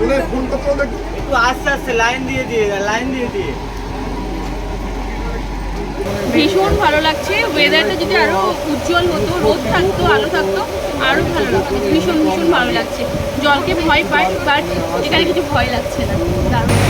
তোদের ফোন করতে হবে একটু একটু আস্তে আস্তে লাইন দিয়ে দিয়ে লাইন দিয়ে দিয়ে। ভীষণ ভালো লাগছে। ওয়েদারটা যদি আরও উজ্জ্বল হতো রোদ থাকতো আলো থাকতো আরও ভালো লাগতো। ভীষণ ভীষণ ভালো লাগছে। জলকে ভয় পায় বাট এখানে কিছু ভয় লাগছে না। দারুণ।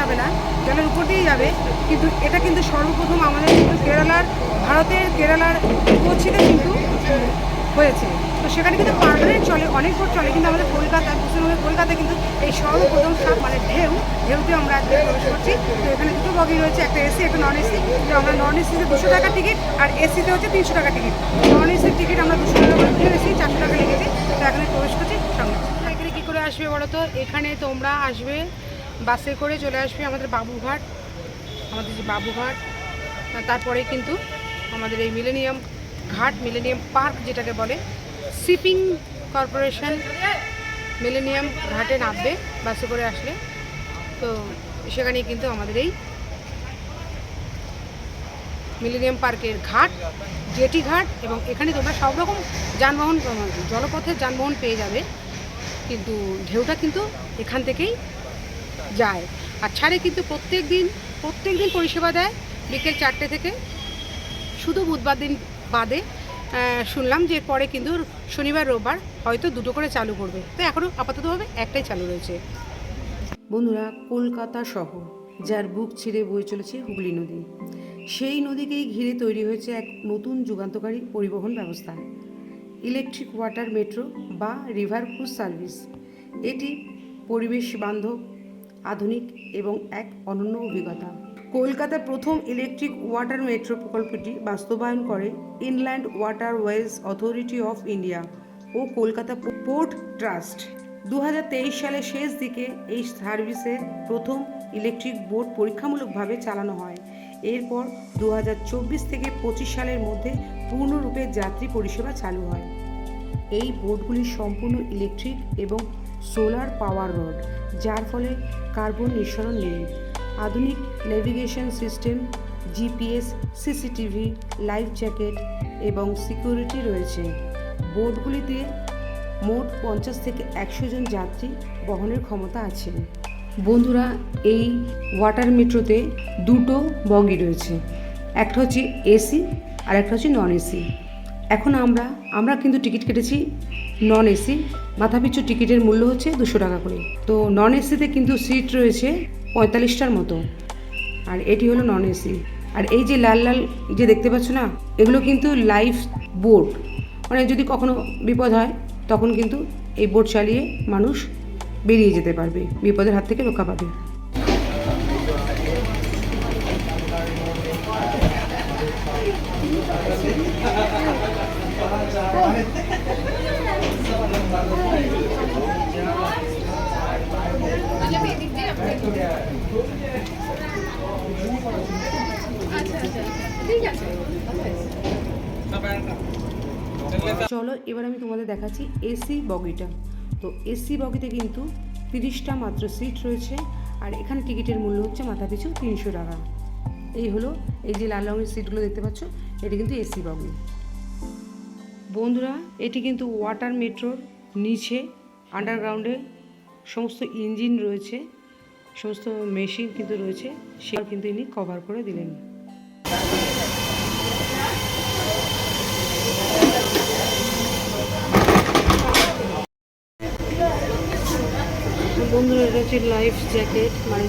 যাবে না, জলের উপর দিয়েই যাবে। কিন্তু এটা কিন্তু সর্বপ্রথম আমাদের কিন্তু কেরালার, ভারতের কেরালার কোচিতে কিন্তু হয়েছে। তো সেখানে কিন্তু পার্মানেন্ট চলে, অনেক বোট চলে, কিন্তু আমাদের কলকাতা, পশ্চিমবঙ্গের কলকাতায় কিন্তু এই সর্বপ্রথম সব মানে ঢেউ, ঢেউতে আমরা আজকে প্রবেশ করছি। তো এখানে দুটো বগি রয়েছে, একটা এসি একটা নন এসি তো আমরা নন এসিতে দুশো টাকা টিকিট আর এসিতে হচ্ছে তিনশো টাকা টিকিট নন এসির টিকিট আমরা দুশো টাকা করে এসি চারশো টাকা লেগেছে। তো এখানে প্রবেশ করছি সঙ্গে এখানে কী করে আসবে বলো তো? এখানে তোমরা আসবে বাসে করে চলে আসবে আমাদের বাবুঘাট, আমাদের যে বাবুঘাট তারপরে কিন্তু আমাদের এই মিলেনিয়াম ঘাট, মিলেনিয়াম পার্ক যেটাকে বলে, শিপিং কর্পোরেশন মিলেনিয়াম ঘাটে নামবে বাসে করে আসলে। তো সেখানেই কিন্তু আমাদের এই মিলেনিয়াম পার্কের ঘাট, জেটি ঘাট এবং এখানে তোমরা সব রকম যানবাহন, জলপথের যানবাহন পেয়ে যাবে। কিন্তু ঢেউটা কিন্তু এখান থেকেই যায়। আর ছাড়ে কিন্তু প্রত্যেক দিন প্রত্যেক দিন পরিষেবা দেয় বিকেল চারটে থেকে। শুধু বুধবার দিন বাদে শুনলাম যে পরে কিন্তু শনিবার, রোববার হয়তো দুটো করে চালু করবে। তো এখনও আপাততভাবে একটাই চালু রয়েছে। বন্ধুরা, কলকাতা শহর, যার বুক ছিঁড়ে বয়ে চলেছে হুগলি নদী। সেই নদীকেই ঘিরে তৈরি হয়েছে এক নতুন যুগান্তকারী পরিবহন ব্যবস্থা। ইলেকট্রিক ওয়াটার মেট্রো বা রিভার ক্রুজ সার্ভিস। এটি পরিবেশ বান্ধব আধুনিক এবং এক অনন্য অভিজ্ঞতা। কলকাতার প্রথম ইলেকট্রিক ওয়াটার মেট্রো প্রকল্পটি বাস্তবায়ন করে inland water waterways authority of India O Kolkata port trust দু সালের শেষ দিকে এই সার্ভিসের প্রথম ইলেকট্রিক বোট পরীক্ষামূলকভাবে চালানো হয়। এরপর দু হাজার চব্বিশ থেকে পঁচিশ সালের মধ্যে পূর্ণরূপে যাত্রী পরিষেবা চালু হয়। এই বোটগুলি সম্পূর্ণ ইলেকট্রিক এবং সোলার পাওয়ার রড যার ফলে কার্বন নিঃসরণ নেই। আধুনিক navigation system GPS CCTV life jacket এবং সিকিউরিটি রয়েছে। বোটগুলিতে মোট পঞ্চাশ থেকে একশো জন যাত্রী বহনের ক্ষমতা আছে। বন্ধুরা, এই ওয়াটার মেট্রোতে দুটো বগি রয়েছে। একটা হচ্ছে এসি আর একটা হচ্ছে নন এসি এখন আমরা আমরা কিন্তু টিকিট কেটেছি নন এসি মাথাপিছু টিকিটের মূল্য হচ্ছে দুশো টাকা করে। তো নন এসিতে কিন্তু সিট রয়েছে পঁয়তাল্লিশটার মতো। আর এটি হলো নন এসি আর এই যে লাল লাল যে দেখতে পাচ্ছ না, এগুলো কিন্তু লাইফ বোট মানে যদি কখনো বিপদ হয়, তখন কিন্তু এই বোট চালিয়ে মানুষ বেরিয়ে যেতে পারবে। বিপদের হাত থেকে রক্ষা পাবে। চলো, এবার আমি তোমাদের দেখাচ্ছি এসি বগিটা। তো এসি বগিতে কিন্তু তিরিশটা মাত্র সিট রয়েছে, আর এখানে টিকিটের মূল্য হচ্ছে মাথা পিছু তিনশো টাকা। এই হলো, এই যে লাল রঙের সিটগুলো দেখতে পাচ্ছ, এটি কিন্তু এসি বগি। বন্ধুরা, এটি কিন্তু ওয়াটার মেট্রোর নিচে আন্ডারগ্রাউন্ডে সমস্ত ইঞ্জিন রয়েছে, সমস্ত মেশিন কিন্তু রয়েছে সেটা কিন্তু ইনি কভার করে দিলেন। বন্ধুরা, এটা হচ্ছে লাইফ জ্যাকেট মানে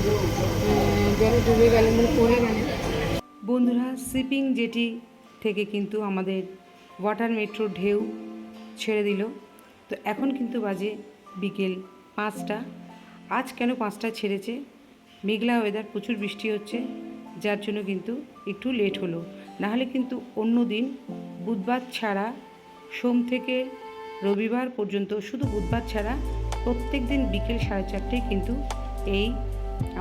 জলে ডুবে গেলে মানে পড়ে গেলে। বন্ধুরা শিপিং জেটি থেকে কিন্তু আমাদের ওয়াটার মেট্রো ঢেউ ছেড়ে দিল। তো এখন কিন্তু বাজে বিকেল পাঁচটা। আজ কেন পাঁচটা ছেড়েছে? মেঘলা ওয়েদার প্রচুর বৃষ্টি হচ্ছে, যার জন্য কিন্তু একটু লেট হলো। নাহলে কিন্তু অন্য দিন, বুধবার ছাড়া সোম থেকে রবিবার পর্যন্ত শুধু বুধবার ছাড়া প্রত্যেক দিন বিকেল সাড়ে চারটেয় কিন্তু এই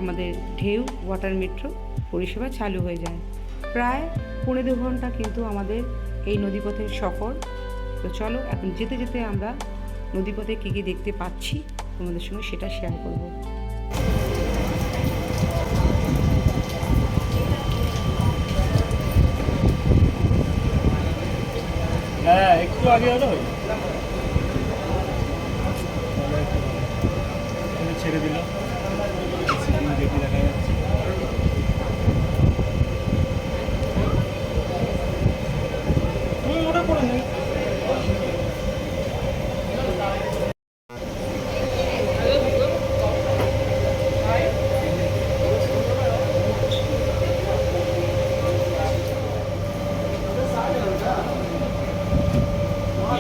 আমাদের ঢেউ ওয়াটার মেট্রো পরিষেবা চালু হয়ে যায়। প্রায় পৌনে দু ঘণ্টা কিন্তু আমাদের এই নদীপথের সফর। তো চলো, এখন যেতে যেতে আমরা নদীপথে কী কী দেখতে পাচ্ছি তোমাদের সঙ্গে সেটা শেয়ার করব। হ্যাঁ একটু আগে হলো ছেড়ে দিল দেখি দেখা যাচ্ছে হুম, ওটা করে নেই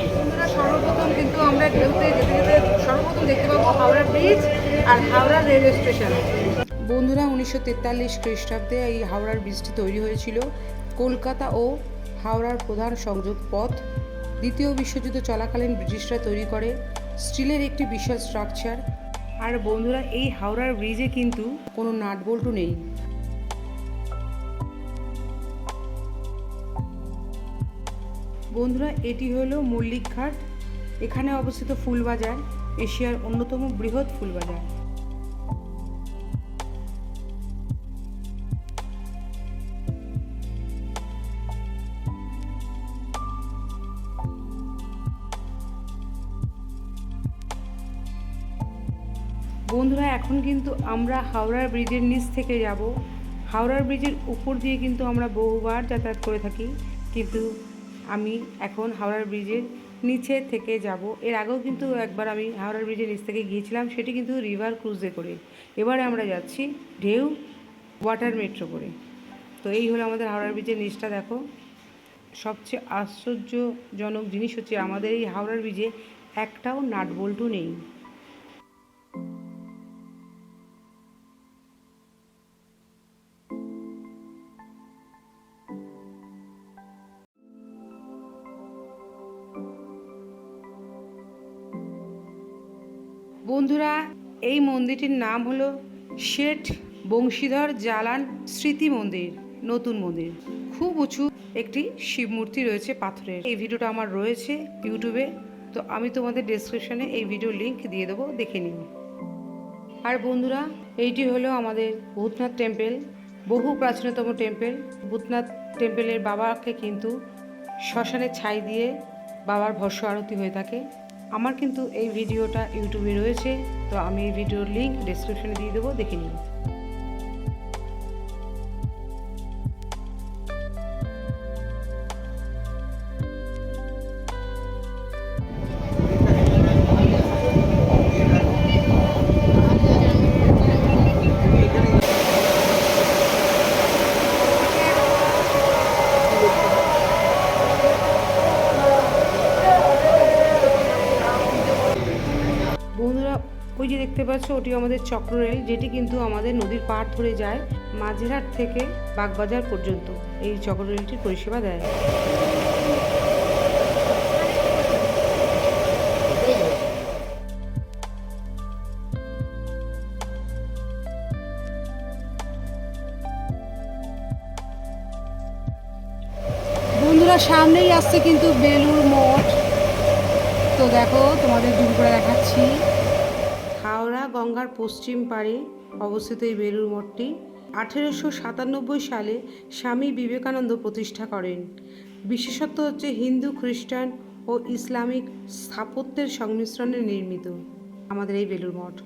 বন্ধুরা সর্বপ্রথম কিন্তু আমরা ঢেউতে যেতে যেতে সর্বপ্রথম দেখতে পাবো হাওড়া ব্রিজ আর হাওড়া রেলওয়ে স্টেশন বন্ধুরা, উনিশশো তেতাল্লিশ খ্রিস্টাব্দে এই হাওড়ার ব্রিজটি তৈরি হয়েছিল। কলকাতা ও হাওড়ার প্রধান সংযোগ পথ। দ্বিতীয় বিশ্বযুদ্ধ চলাকালীন ব্রিটিশরা তৈরি করে স্টিলের একটি বিশাল স্ট্রাকচার আর বন্ধুরা, এই হাওড়ার ব্রিজে কিন্তু কোনো নাট বল্টু নেই। বন্ধুরা, এটি হলো মল্লিক ঘাট এখানে অবস্থিত ফুলবাজার, এশিয়ার অন্যতম বৃহৎ ফুলবাজার। বন্ধুরা, এখন কিন্তু আমরা হাওড়ার ব্রিজের নিচ থেকে যাব। হাওড়ার ব্রিজের উপর দিয়ে কিন্তু আমরা বহুবার যাতায়াত করে থাকি। কিন্তু আমি এখন হাওড়ার ব্রিজের নিচে থেকে যাব। এর আগেও কিন্তু একবার আমি হাওড়ার ব্রিজের নিচ থেকে গিয়েছিলাম, সেটি কিন্তু রিভার ক্রুজে করে। এবারে আমরা যাচ্ছি ঢেউ ওয়াটার মেট্রো করে। তো এই হলো আমাদের হাওড়ার ব্রিজের নিচটা, দেখো। সবচেয়ে আশ্চর্যজনক জিনিস হচ্ছে আমাদের এই হাওড়ার ব্রিজে একটাও নাট বল্টু নেই। এই মন্দিরটির নাম হলো শেঠ বংশীধর জালান স্মৃতি মন্দির, নতুন মন্দির। খুব উঁচু একটি শিব মূর্তি রয়েছে পাথরের। এই ভিডিওটা আমার রয়েছে ইউটিউবে, তো আমি তোমাদের ডেসক্রিপশনে এই ভিডিও লিংক দিয়ে দেবো, দেখে নিও। আর বন্ধুরা, এইটি হলো আমাদের ভূতনাথ টেম্পেল বহু প্রাচীনতম টেম্পেল ভূতনাথ টেম্পলের বাবাকে কিন্তু শ্মশানে ছাই দিয়ে বাবার ভস্য আরতি হয়ে থাকে। আমার কিন্তু এই ভিডিওটা ইউটিউবে রয়েছে, তো আমি এই ভিডিওর লিঙ্ক ডিসক্রিপশনে দিয়ে দেবো, দেখে নিন পাচ্ছ ওটি আমাদের চক্র রেল যেটি কিন্তু আমাদের নদীর পাড় ধরে যায় মাঝেরহাট থেকে বাগবাজার পর্যন্ত। এই চক্র রেলটির পরিষেবা দেয়। বন্ধুরা, সামনেই আসছে কিন্তু বেলুর মঠ। তো দেখো, তোমাদের জুম করে দেখাচ্ছি। গঙ্গার পশ্চিম পাড়ে অবস্থিত এই বেলুর মঠটি আঠেরোশো সাতানব্বই সালে স্বামী বিবেকানন্দ প্রতিষ্ঠা করেন। বিশেষত হচ্ছে হিন্দু, খ্রিস্টান ও ইসলামিক স্থাপত্যের সংমিশ্রণে নির্মিত আমাদের এই বেলুর মঠ।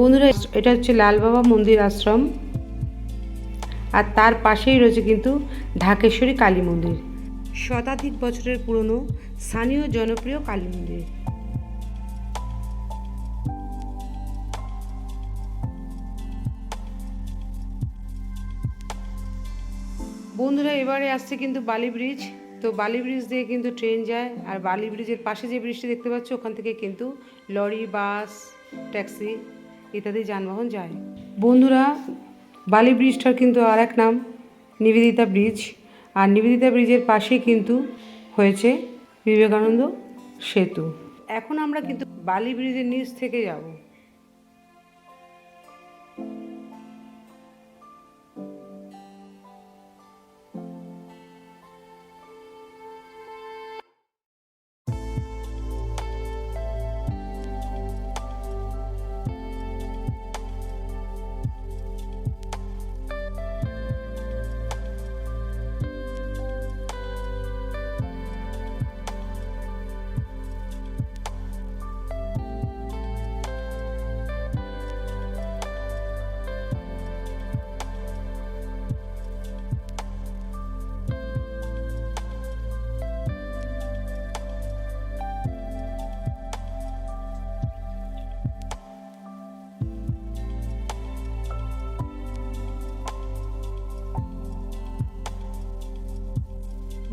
বন্ধুরা, এটা হচ্ছে লাল বাবা মন্দির আশ্রম। আর তার পাশেই রয়েছে কিন্তু ঢাকেশ্বরী কালী মন্দির। শতাধিক বছরের পুরনো স্থানীয় জনপ্রিয় কালী মন্দির। বন্ধুরা, এবারে আসছে কিন্তু বালি ব্রিজ। তো বালি ব্রিজ দিয়ে কিন্তু ট্রেন যায়। আর বালি ব্রিজের পাশে যে ব্রিজটি দেখতে পাচ্ছ, ওখান থেকে কিন্তু লরি, বাস, ট্যাক্সি ইত্যাদি যানবাহন যায়। বন্ধুরা, বালি ব্রিজটার কিন্তু আর এক নাম, নিবেদিতা ব্রিজ। আর নিবেদিতা ব্রিজের পাশে কিন্তু হয়েছে বিবেকানন্দ সেতু। এখন আমরা কিন্তু বালি ব্রিজের নিচ থেকে যাব।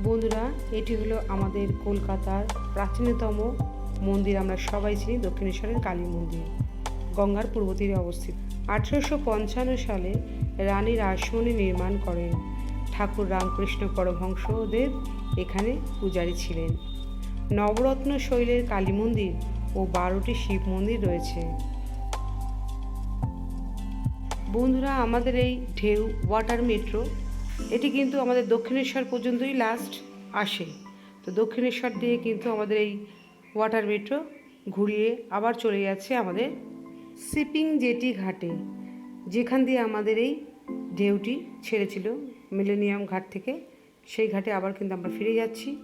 বন্ধুরা, এটি হলো আমাদের কলকাতার প্রাচীনতম মন্দির। আমরা সবাই চিনি দক্ষিণেশ্বরের কালী মন্দির, গঙ্গার পূর্ব তীরে অবস্থিত। আঠেরোশো পঞ্চান্ন সালে রানী রাসমণি নির্মাণ করেন। ঠাকুর রামকৃষ্ণ পরমহংসদেব এখানে পূজারী ছিলেন। নবরত্ন শৈলের কালী মন্দির ও বারোটি শিব মন্দির রয়েছে। বন্ধুরা, আমাদের এই ঢেউ ওয়াটার মেট্রো এটি কিন্তু আমাদের দক্ষিণেশ্বর পর্যন্তই লাস্ট আসে। তো দক্ষিণেশ্বর দিয়ে কিন্তু আমাদের এই ওয়াটার মেট্রো ঘুরিয়ে আবার চলে যাচ্ছে আমাদের সিপিং জেটি ঘাটে। যেখান দিয়ে আমাদের এই ঢেউটি ছেড়েছিল মিলেনিয়াম ঘাট থেকে। সেই ঘাটে আবার কিন্তু আমরা ফিরে যাচ্ছি।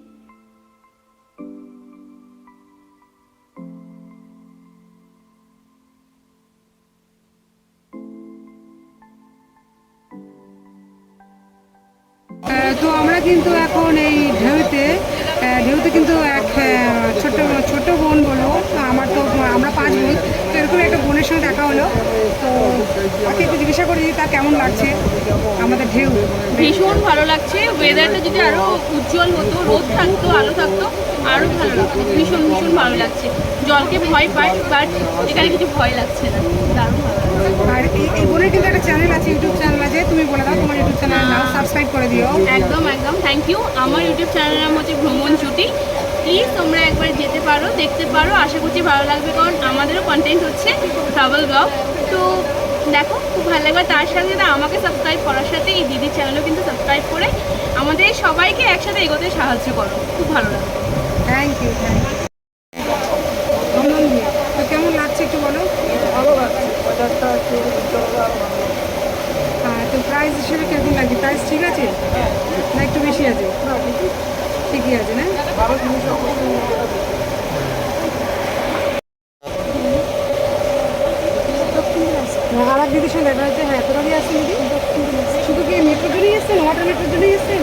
দেখা হলো। তো তাকে একটু জিজ্ঞাসা করি তার কেমন লাগছে? আমাদের ঢেউ। ভীষণ ভালো লাগছে। ওয়েদারটা যদি আরও উজ্জ্বল হতো রোদ থাকতো আলো থাকতো আরও ভালো লাগতো। ভীষণ ভীষণ ভালো লাগছে। জলকে ভয় পাই বাট এখানে কিছু ভয় লাগছে না। দারুণ আর এই বোনের কিন্তু একটা চ্যানেল আছে ইউটিউব চ্যানেল আছে তুমি বলে দাও তোমার ইউটিউব চ্যানেল নাম সাবস্ক্রাইব করে দিও। একদম একদম। থ্যাংক ইউ আমার ইউটিউব চ্যানেলের নাম হচ্ছে ভ্রমণ জুটি প্লিজ তোমরা একবার যেতে পারো, দেখতে পারো, আশা করছি ভালো লাগবে, কারণ আমাদেরও কন্টেন্ট হচ্ছে ট্রাভেল ব্লগ তো দেখো, খুব ভালো লাগবে তার সাথে না আমাকে সাবস্ক্রাইব করার সাথে এই দিদির চ্যানেলও কিন্তু সাবস্ক্রাইব করে আমাদের সবাইকে একসাথে এগোতে সাহায্য করো। খুব ভালো লাগবে থ্যাংক ইউ থ্যাংক ইউ তো কেমন লাগছে একটু বলো ভালো লাগছে বাজারটা একটু উজ্জ্বল হলে আরও ভালো লাগছে। হ্যাঁ তো প্রাইস হিসেবে কীরকম লাগছে প্রাইস ঠিক আছে না একটু বেশি আছে না কিন্তু ঠিকই আছে না ভালো জিনিস অবশ্যই যেটা দেখি। আর এক দিদির সঙ্গে দেখা হচ্ছে হ্যাঁ তোরা দিয়ে আসছেন দিদি শুধু কি মেট্রো জন্যই এসছেন ওয়াটার মেট্রোর জন্যই এসছেন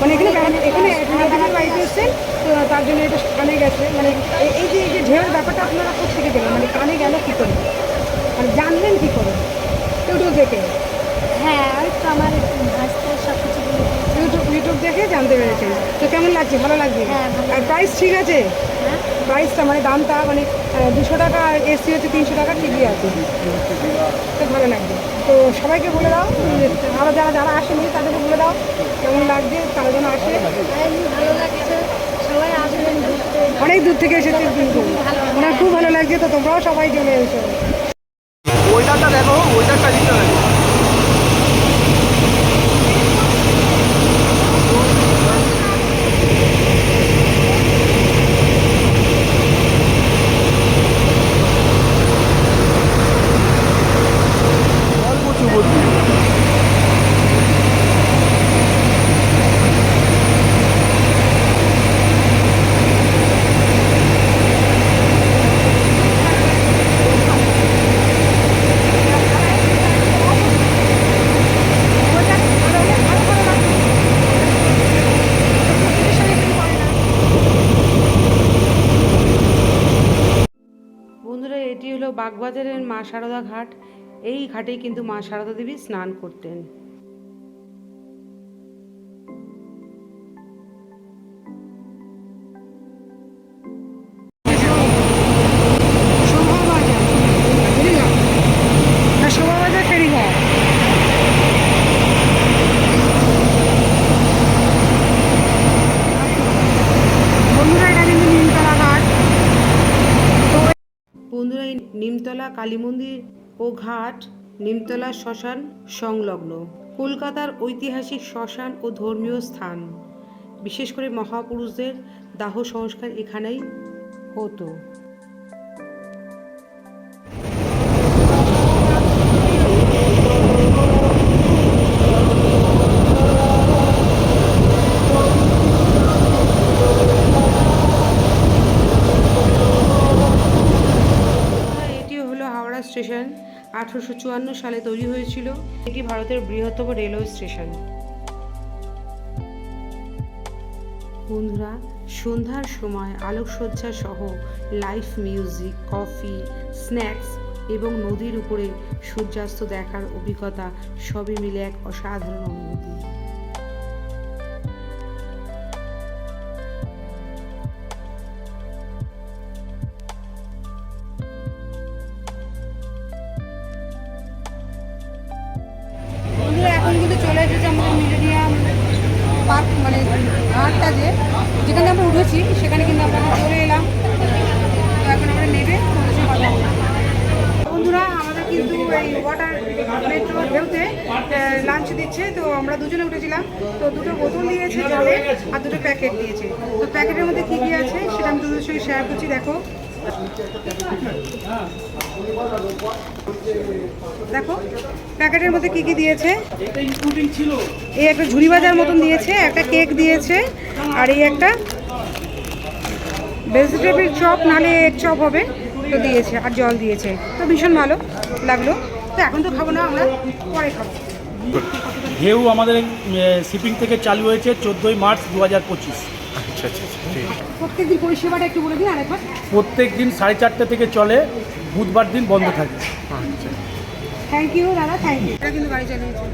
মানে এখানে বেড়াতে- এখানে দিদির বাড়িতে এসছেন তো তার জন্য এটা কানে গেছে মানে এই- যে এই যে ঢেউয়ের ব্যাপারটা আপনারা কোথেকে গেলেন মানে কানে গেল কী করে? মানে জানলেন কী করে? ইউটিউব দেখে? হ্যাঁ ওই তো আমার সব কিছু ইউটিউব ইউটিউব দেখে জানতে পেরেছেন। তো কেমন লাগছে? ভালো লাগছে? হ্যাঁ, আর প্রাইস ঠিক আছে? হ্যাঁ? প্রাইসটা মানে দামটা মানে দুশো টাকা আর এসি হচ্ছে তিনশো টাকা ঠিকই আছে। তো ভালো লাগবে তো সবাইকে বলে দাও আরও যারা যারা আসেনি তাদেরকে বলে দাও কেমন লাগছে তারা যেন আসে। ভালো লাগছে। অনেক দূর থেকে এসেছে। কিন্তু ওনার খুব ভালো লাগছে তো তোমরাও সবাই চলে এসো ওয়েদারটা দেখো ওয়েদারটা দিতে হবে অল্প চুবুর বাগবাজারের মা সারদা ঘাট এই ঘাটেই কিন্তু মা সারদা দেবী স্নান করতেন। নিমতলা কালী মন্দির ও ঘাট, নিমতলা শ্মশান সংলগ্ন। কলকাতার ঐতিহাসিক শ্মশান ও ধর্মীয় স্থান। বিশেষ করে মহাপুরুষদের দাহ সংস্কার এখানেই হতো। স্টেশন আঠারোশো চুয়ান্ন সালে তৈরি হয়েছিল এটি ভারতের বৃহত্তম রেলওয়ে স্টেশন। বন্ধুরা, সন্ধ্যার সময় আলোকসজ্জা সহ লাইভ মিউজিক, কফি, স্ন্যাক্স এবং নদীর উপরে সূর্যাস্ত দেখার অভিজ্ঞতা সবই মিলে এক অসাধারণ অনুভূতি। দিচ্ছে তো আমরা দুজনে উঠেছিলাম তো দুটো বোতল দিয়েছে জলের আর দুটো প্যাকেট দিয়েছে। তো প্যাকেটের মধ্যে কী কী আছে সেটা আমি তোমাদের সঙ্গে শেয়ার করছি দেখো। দেখো প্যাকেটের মধ্যে কি কি দিয়েছে? এই একটা ঝুড়ি বাজার মতন দিয়েছে একটা কেক দিয়েছে আর এই একটা ভেজিটেবিল চপ নালে এগ চপ হবে তো দিয়েছে আর জল দিয়েছে। তো ভীষণ ভালো লাগল। তো এখন তো খাব না আমরা পরে খাব। ঢেউ আমাদের শিপিং থেকে চালু হয়েছে চোদ্দোই মার্চ দু হাজার পঁচিশ প্রত্যেকদিন পরিষেবাটা একটু বলে দিন আরেকবার প্রত্যেক দিন সাড়ে চারটে থেকে চলে বুধবার দিন বন্ধ থাকে। থ্যাংক ইউ দাদা থ্যাংক ইউ এটা কিন্তু গাড়ি চালিয়েছে।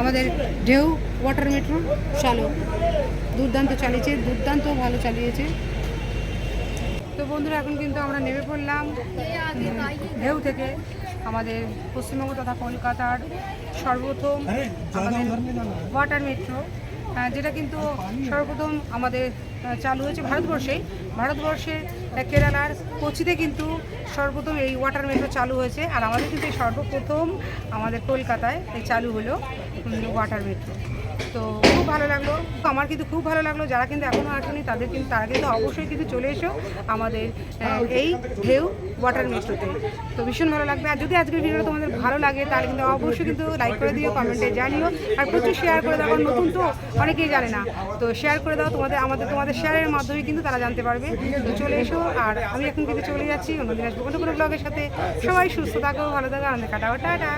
আমাদের ঢেউ ওয়াটার মেট্রো চালু। দুর্দান্ত চালিয়েছে দুর্দান্ত ভালো চালিয়েছে। তো বন্ধুরা এখন কিন্তু আমরা নেমে পড়লাম ঢেউ থেকে। আমাদের পশ্চিমবঙ্গ তথা কলকাতার সর্বপ্রথম আমাদের ওয়াটার মেট্রো যেটা কিন্তু সর্বপ্রথম আমাদের চালু হয়েছে ভারতবর্ষেই ভারতবর্ষের কেরালার কোচিতে কিন্তু সর্বপ্রথম এই ওয়াটার মেট্রো চালু হয়েছে। আর আমাদের কিন্তু এই সর্বপ্রথম আমাদের কলকাতায় চালু হলো ওয়াটার মেট্রো তো খুব ভালো লাগল। আমার কিন্তু খুব ভালো লাগল। যারা কিন্তু এখনও আসেনি, তাদের কিন্তু তারা কিন্তু অবশ্যই কিন্তু চলে এসো আমাদের এই ঢেউ ওয়াটার মেট্রোতে তো ভীষণ ভালো লাগবে। আর যদি আজকের ভিডিওটা তোমাদের ভালো লাগে, তাহলে কিন্তু অবশ্যই কিন্তু লাইক করে দিও কমেন্টে জানিও। আর প্রচুর শেয়ার করে দাও নতুন তো অনেকেই জানে না। তো শেয়ার করে দাও, তোমাদের, আমাদের, তোমাদের শেয়ারের মাধ্যমে কিন্তু তারা জানতে পারবে। তো চলে এসো, আর আমি এখন কিন্তু চলে যাচ্ছি অন্যদিন আসব কোনো কোনো ব্লগের সাথে। সবাই সুস্থ থাকো, ভালো থাকো আমাদের কাটাও। টাটা!